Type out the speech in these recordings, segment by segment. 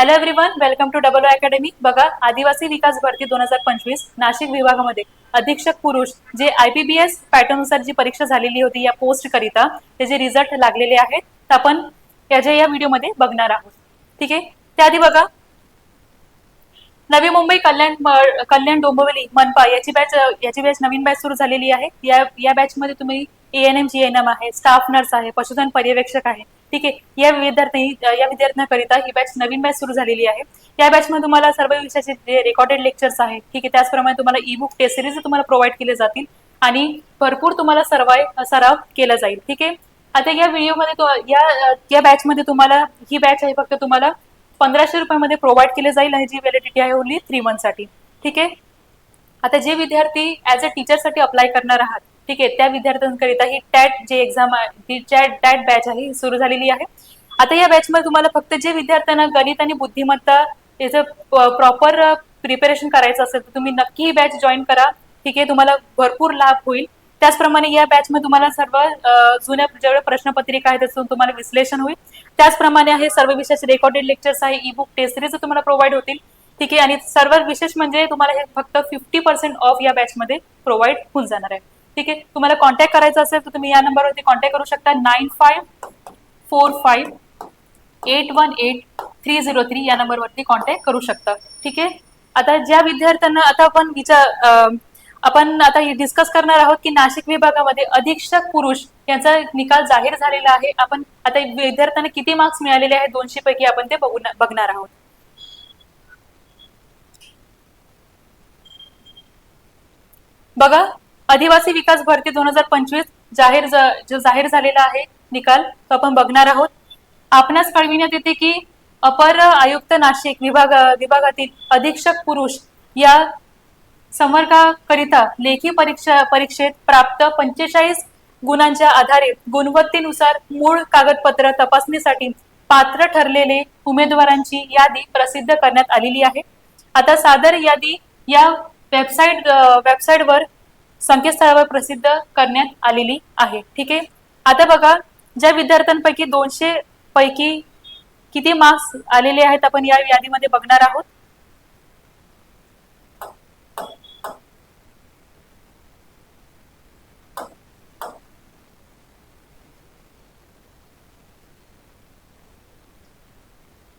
Hello everyone welcome to double academy बघा आदिवासी विकास भरती दोन हजार पंचवीस नाशिक विभागामध्ये अधीक्षक पुरुष जे आय पी बी एस पॅटर्ननुसार जी परीक्षा झालेली होती या पोस्ट करिता त्याचे रिझल्ट लागलेले आहेत तर आपण याच्या या व्हिडिओमध्ये बघणार आहोत. ठीक आहे? त्याआधी बघा नवी मुंबई कल्याण कल्याण डोंबिवली मनपा याची बॅच याची बॅच नवीन बॅच सुरू झालेली आहे. या या बॅचमध्ये तुम्ही N M G N M आहे स्टाफ नर्स आहे पशुधन पर्यवेक्षक आहे. ठीक आहे. या विद्यार्थी या विद्यार्थ्यांकरिता ही बॅच नवीन बॅच सुरू झालेली आहे. या बॅचमध्ये तुम्हाला सर्व विषयाचे जे रेकॉर्डेड लेक्चर्स आहेत ठीक आहे त्याचप्रमाणे तुम्हाला ई बुक टेस्ट सिरीज तुम्हाला प्रोव्हाइड केले जातील आणि भरपूर तुम्हाला सर्वाय सराव केला जाईल ठीक आहे. आता या व्हिडिओमध्ये या या बॅचमध्ये तुम्हाला ही बॅच आहे फक्त तुम्हाला पंधराशे रुपयामध्ये प्रोव्हाइड केले जाईल आणि जी व्हॅलिडिटी आहे ओनली थ्री मंथसाठी ठीक आहे. आता जे विद्यार्थी ऍज अ टीचरसाठी अप्लाय करणार आहात ठीक आहे त्या विद्यार्थ्यांकरिता ही टॅट जे एक्झाम आहे टॅट बॅच आहे ही सुरू झालेली आहे. आता या बॅचमध्ये तुम्हाला फक्त जे विद्यार्थ्यांना गणित आणि बुद्धिमत्ता याचं प्रॉपर प्रिपरेशन करायचं असेल तर तुम्ही नक्की ही बॅच जॉईन करा. ठीक आहे तुम्हाला भरपूर लाभ होईल. त्याचप्रमाणे या बॅचमध्ये तुम्हाला सर्व जुन्या जेवढ्या प्रश्नपत्रिका आहेत त्याचं तुम्हाला विश्लेषण होईल. त्याचप्रमाणे आहे सर्व विषयाचे रेकॉर्डेड लेक्चर्स आहे ई बुक टेस्ट सिरीज तुम्हाला प्रोव्हाइड होतील. ठीक आहे आणि सर्व विशेष म्हणजे तुम्हाला हे फक्त फिफ्टी पर्सेंट ऑफ या बॅचमध्ये प्रोव्हाइड होऊन जाणार आहे. ठीक आहे? तुम्हाला कॉन्टॅक्ट करायचा असेल तर तुम्ही या नंबरवरती कॉन्टॅक्ट करू शकता. Nine five four five eight one eight three zero three या नंबरवरती कॉन्टॅक्ट करू शकता. ठीक आहे? आता ज्या विद्यार्थ्यांना आता आपण विचार आपण आता डिस्कस करणार आहोत की नाशिक विभागामध्ये अधीक्षक पुरुष यांचा निकाल जाहीर झालेला आहे. आपण आता विद्यार्थ्यांना किती मार्क्स मिळालेले आहेत? दोनशे पैकी आपण ते बघू बघणार आहोत. बघा. आदिवासी विकास भरती दोन हजार पंचवीस जाहीर जो जाहीर झालेला आहे निकाल तो आपण बघणार आहोत. आपणास कळविण्यात येते की अपर आयुक्त नाशिक विभाग विभागातील अधीक्षक पुरुष या संवर्गाकरिता लेखी परीक्षा परीक्षेत प्राप्त पंचेचाळीस गुणांच्या आधारे गुणवत्तेनुसार मूळ कागदपत्र तपासणीसाठी पात्र ठरलेले उमेदवारांची यादी प्रसिद्ध करण्यात आलेली आहे. आता सादर यादी या वेबसाईट वेबसाईटवर संकेतस्थळावर प्रसिद्ध करण्यात आलेली आहे. ठीक आहे? आता बघा ज्या विद्यार्थ्यांपैकी दोनशे पैकी किती मार्क्स आलेले आहेत आपण या यादीमध्ये बघणार आहोत?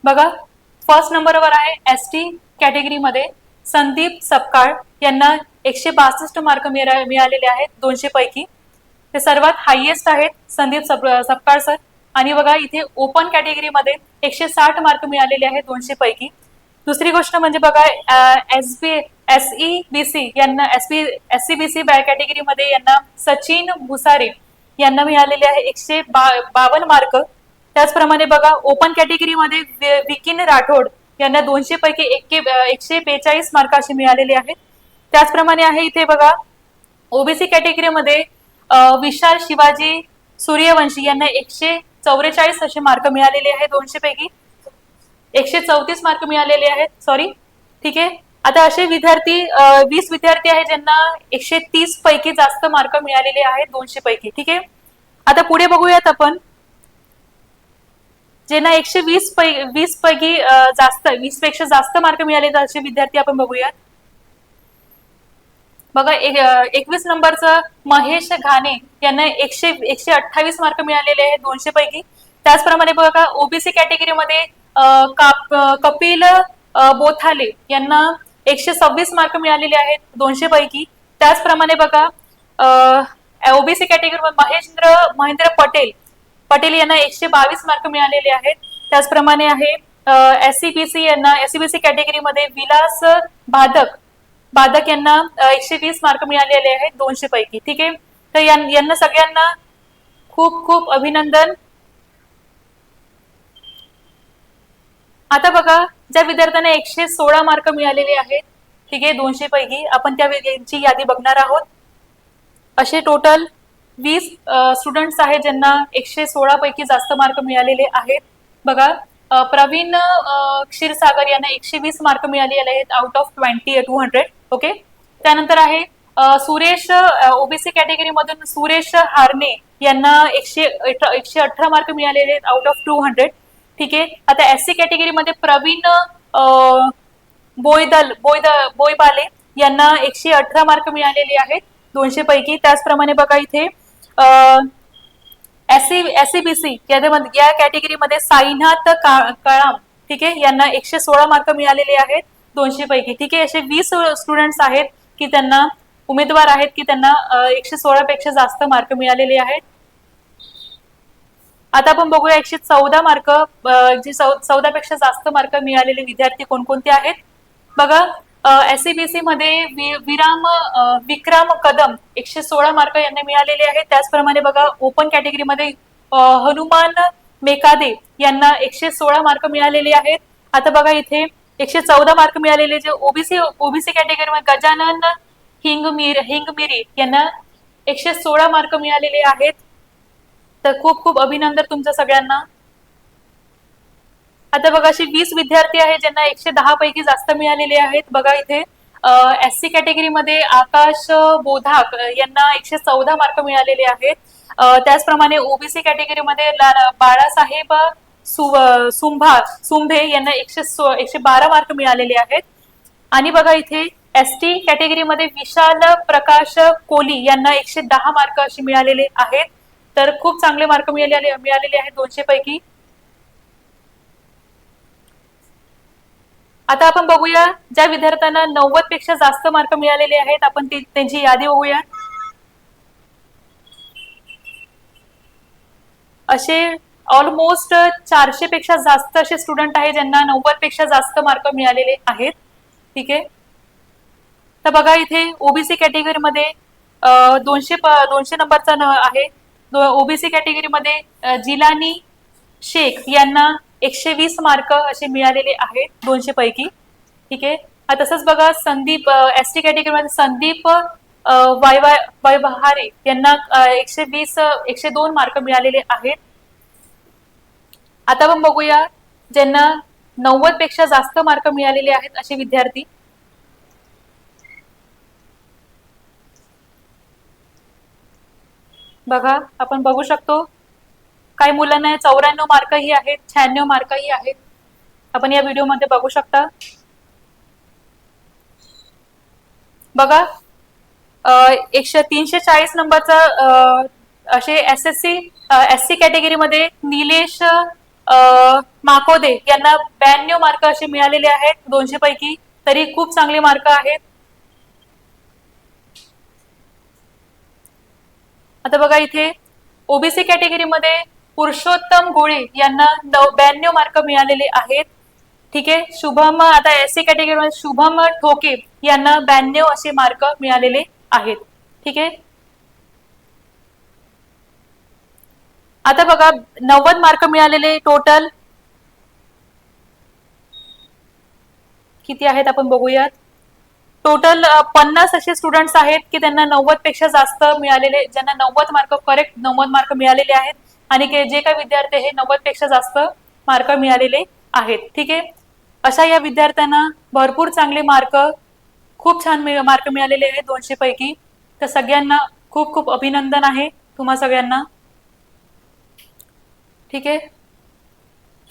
बघा फर्स्ट नंबरवर आहे एस टी कॅटेगरीमध्ये संदीप सपकाळ यांना एकशे बासष्ट मार्क मिळालेले आहेत दोनशे पैकी ते सर्वात हायएस्ट आहेत संदीप सप सपकाळ सर. आणि बघा इथे ओपन कॅटेगरीमध्ये एकशे साठ मार्क मिळालेले आहेत दोनशे पैकी दुसरी गोष्ट म्हणजे बघा S B S E B C यांना S B S C B C कॅटेगरीमध्ये यांना सचिन भुसारे यांना मिळालेले आहे एकशे बा बावन्न मार्क. त्याचप्रमाणे बघा ओपन कॅटेगरीमध्ये विकिन राठोड यांना दोनशे पैकी एकशे बेचाळीस मार्क असे मिळालेले आहेत. त्याचप्रमाणे आहे इथे बघा ओबीसी कॅटेगरीमध्ये विशाल शिवाजी सूर्यवंशी यांना एकशे चौवेचाळीस असे मार्क मिळालेले आहेत दोनशे पैकी. एकशे चौतीस मार्क मिळालेले आहेत सॉरी ठीक आहे? आता असे विद्यार्थी वीस विद्यार्थी आहेत ज्यांना एकशे तीस पैकी जास्त मार्क मिळालेले आहेत दोनशे पैकी. ठीक आहे? आता पुढे बघूयात आपण. ज्यांना एकशे वीस पै वीस पैकी जास्त वीसपेक्षा जास्त मार्क मिळाले तर असे विद्यार्थी आपण बघूयात. बघा एक- एकवीस नंबरचं महेश घाणे यांना एकशे एकशे अठ्ठावीस मार्क मिळालेले आहेत दोनशे पैकी त्याचप्रमाणे बघा ओबीसी कॅटेगरीमध्ये काप- कपिल बोथाले यांना एकशे सव्वीस मार्क मिळालेले आहेत दोनशे पैकी त्याचप्रमाणे बघा ओबीसी कॅटेगरीमध्ये महेंद्र महेंद्र पटेल. पटेल यांना एकशे बावीस मार्क मिळालेले आहेत. त्याचप्रमाणे आहे एस सी बी सी यांना एस सी बी सी कॅटेगरीमध्ये विलास भादक बाधक यांना एकशे वीस मार्क मिळालेले आहेत दोनशे पैकी. ठीक आहे? तर यांना सगळ्यांना खूप खूप अभिनंदन. आता बघा ज्या विद्यार्थ्यांना एकशे सोळा मार्क मिळालेले आहेत ठीक आहे दोनशे पैकी आपण त्या यांची यादी बघणार आहोत. असे टोटल वीस स्टुडंट्स आहेत ज्यांना एकशे सोळा पैकी जास्त मार्क मिळालेले आहेत. बघा प्रवीण क्षीरसागर यांना एकशे वीस मार्क मिळालेले आहेत out of twenty two hundred okay त्यानंतर आहे सुरेश ओबीसी कॅटेगरी मधून सुरेश हारणे यांना एकशे एकशे अठरा मार्क मिळालेले आहेत आउट ऑफ टू हंड्रेड ठीक आहे? आता एस सी कॅटेगरीमध्ये प्रवीण बोयदल बोईदल बोईद बोईबाले यांना एकशे अठरा मार्क मिळालेले आहेत दोनशे पैकी. त्याचप्रमाणे बघा इथे एससी एससीबीसी यामध्ये या कॅटेगरीमध्ये साईनाथ का- कळाम ठीक आहे यांना एकशे सोळा मार्क मिळालेले आहेत दोनशे पैकी ठीक आहे असे वीस स्टुडंट्स आहेत की त्यांना उमेदवार आहेत की त्यांना एकशे सोळा पेक्षा जास्त मार्क मिळालेले आहेत. आता आपण बघूया एकशे चौदा मार्क जे चौदा पेक्षा जास्त मार्क मिळालेले विद्यार्थी कोणकोणते आहेत? बघा एसईबीसी मध्ये विराम विक्रम कदम एकशे सोळा मार्क यांना मिळालेले आहेत. त्याचप्रमाणे बघा ओपन कॅटेगरीमध्ये हनुमान मेकादे यांना एकशे सोळा मार्क मिळालेले आहेत. आता बघा इथे एकशे चौदा मार्क मिळालेले जे ओबीसी ओबीसी कॅटेगरीमध्ये गजानन हिंगमीर हिंगमिरी यांना एकशे सोळा मार्क मिळालेले आहेत. तर खूप खूप अभिनंदन तुमचं सगळ्यांना. आता बघा असे वीस विद्यार्थी आहेत ज्यांना एकशे दहा पैकी जास्त मिळालेले आहेत. बघा इथे एस सी कॅटेगरीमध्ये आकाश बोधाक यांना एकशे चौदा मार्क मिळालेले आहेत. त्याचप्रमाणे ओबीसी कॅटेगरीमध्ये बाळासाहेब सु- सुंभा सुंभे यांना एकशे सो एकशे बारा मार्क मिळालेले आहेत. आणि बघा इथे एस टी कॅटेगरीमध्ये विशाल प्रकाश कोली यांना एकशे दहा मार्क असे मिळालेले आहेत. तर खूप चांगले मार्क मिळालेले मिळालेले आहेत दोनशे पैकी. आता आपण बघूया ज्या विद्यार्थ्यांना नव्वदपेक्षा जास्त मार्क मिळालेले आहेत आपण त्यांची यादी बघूया. असे ऑलमोस्ट चारशे पेक्षा जास्त असे स्टुडंट आहेत ज्यांना नव्वदपेक्षा जास्त मार्क मिळालेले आहेत. ठीक आहे? तर बघा इथे ओबीसी कॅटेगरीमध्ये दोनशे दोनशे नंबरचा न- आहे. ओबीसी कॅटेगरीमध्ये जिलानी शेख यांना एकशे वीस मार्क असे मिळालेले आहेत दोनशे पैकी. ठीक आहे? तसंच बघा संदीप एस टी कॅटेगरीमध्ये संदीप अं, वायवा वैबहारे यांना एकशे वीस एकशे दोन मार्क मिळालेले आहेत. आता आपण बघूया ज्यांना नव्वदपेक्षा जास्त मार्क मिळालेले आहेत असे विद्यार्थी. बघा आपण बघू शकतो. काही मुलांना चौऱ्याण्णव मार्कही आहेत शहाण्णव मार्कही आहेत. आपण या व्हिडिओमध्ये बघू शकता. बघा एकशे तीनशे चाळीस नंबरचा असे S S C S C कॅटेगरीमध्ये निलेश माकोदे यांना ब्याण्णव मार्क असे मिळालेले आहेत दोनशे पैकी. तरी खूप चांगले मार्क आहेत. आता बघा इथे ओबीसी कॅटेगरीमध्ये पुरुषोत्तम गोळे यांना ब्याण्णव मार्क मिळालेले आहेत. ठीक आहे? शुभम आता एस सी कॅटेगरी शुभम ठोके यांना ब्याण्णव असे मार्क मिळालेले आहेत. ठीक आहे? आता बघा नव्वद मार्क मिळालेले टोटल किती आहेत आपण बघूयात. टोटल पन्नास असे स्टुडंट्स आहेत की त्यांना नव्वदपेक्षा जास्त मिळालेले ज्यांना नव्वद मार्क करेक्ट नव्वद मार्क मिळालेले आहेत. आणि जे काही विद्यार्थी हे नव्वदपेक्षा जास्त मार्क मिळालेले आहेत ठीक आहे अशा या विद्यार्थ्यांना भरपूर चांगले मार्क खूप छान मार्क मिळालेले आहेत दोनशे पैकी तर सगळ्यांना खूप खूप अभिनंदन आहे तुम्हा सगळ्यांना ठीक आहे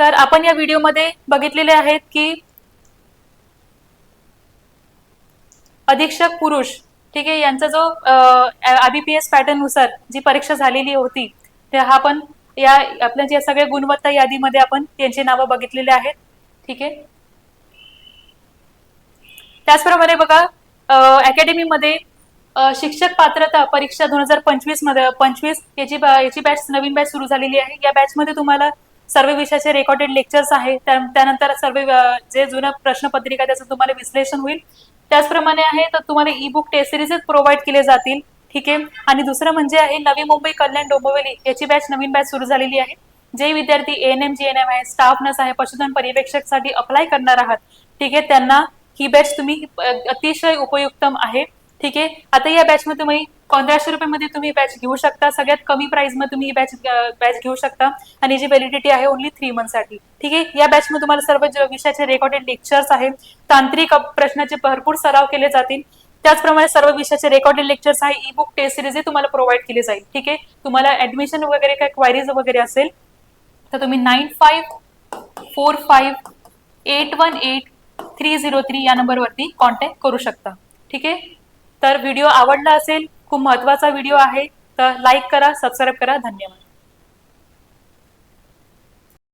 तर आपण या व्हिडिओमध्ये बघितलेले आहेत की अधीक्षक पुरुष ठीक आहे यांचा जो आय बी पी एस पॅटर्ननुसार जी परीक्षा झालेली होती तर हा पण या आपल्या ज्या सगळ्या गुणवत्ता यादीमध्ये आपण त्यांची नावं बघितलेली आहेत. ठीक आहे? त्याचप्रमाणे बघा अकॅडमीमध्ये शिक्षक पात्रता परीक्षा दोन हजार पंचवीसमध्ये पंचवीस याची याची बॅच नवीन बॅच सुरू झालेली आहे. या बॅच मध्ये तुम्हाला सर्व विषयाचे रेकॉर्डेड लेक्चर्स आहे. त्यानंतर सर्व जे जुनं प्रश्नपत्रिका त्याचं तुम्हाला विश्लेषण होईल. त्याचप्रमाणे आहे तर तुम्हाला ई बुक टेस्ट सिरीजच प्रोव्हाइड केले जातील. ठीक आहे? आणि दुसरं म्हणजे आहे नवी मुंबई कल्याण डोंबिवली याची बॅच नवीन बॅच सुरू झालेली आहे. जे विद्यार्थी N M G N M आहे स्टाफ नर्स आहे पशुधन पर्यवेक्षकसाठी अप्लाय करणार आहात ठीक आहे? त्यांना ही बॅच तुम्ही अतिशय उपयुक्तम आहे ठीक आहे? आता या बॅच मध्ये तुम्ही पंधराशे रुपयामध्ये तुम्ही बॅच घेऊ शकता. सगळ्यात कमी प्राइसमध्ये तुम्ही ही बॅच बॅच घेऊ शकता. आणि जी व्हॅलिडिटी आहे ओनली थ्री मंथसाठी ठीक आहे? या बॅच मध्ये तुम्हाला सर्व विषयाचे रेकॉर्डेड लेक्चर्स आहेत. तांत्रिक प्रश्नाचे भरपूर सराव केले जातील. त्याचप्रमाणे सर्व विषयाचे रेकॉर्डेड लेक्चर्स आहे ई बुक टेस्ट सिरीज तुम्हाला प्रोव्हाइड केली जाईल. ठीक आहे? तुम्हाला ऍडमिशन वगैरे काय क्वायरीज वगैरे असेल तर तुम्ही nine five four five eight one eight three zero three या नंबरवरती कॉन्टॅक्ट करू शकता. ठीक आहे? तर व्हिडिओ आवडला असेल खूप महत्त्वाचा व्हिडिओ आहे तर लाईक करा सबस्क्राईब करा. धन्यवाद.